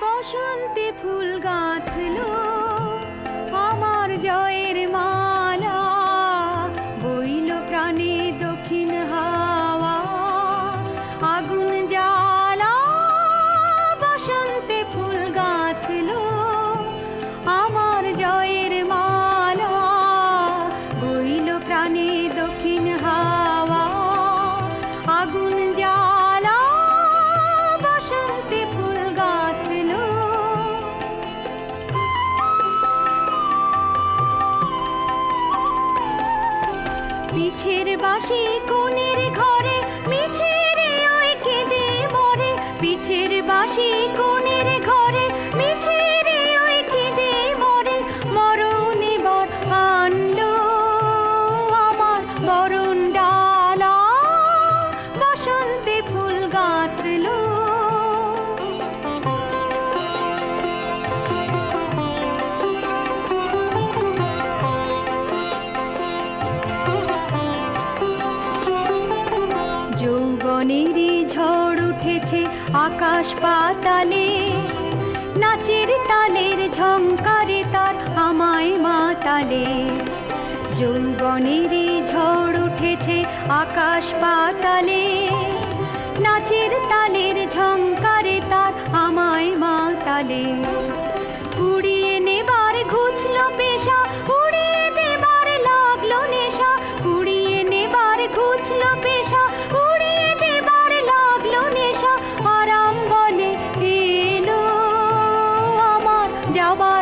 বসন্তে ফুল গাঁথল আমার জয়ের মালা বইল প্রাণে দক্ষিণ হাওয়া জ্বালা পিছের বাসি ঘরে মিছের ওই কেঁদে মরে পিছের বাসি কোণের ঘরে মিছের ওই কেঁদে মরে মরণ আনলো আমার বরণ যৌবনেরই ঝড় উঠেছে আকাশ পাতালে। নাচের তালের ঝংকারে তার আমায় মাতালে। যৌবনেরই ঝড় উঠেছে আকাশ পাতালে। নাচের তালের ঝংকারে তার আমায় মাতালে। আমার যাবার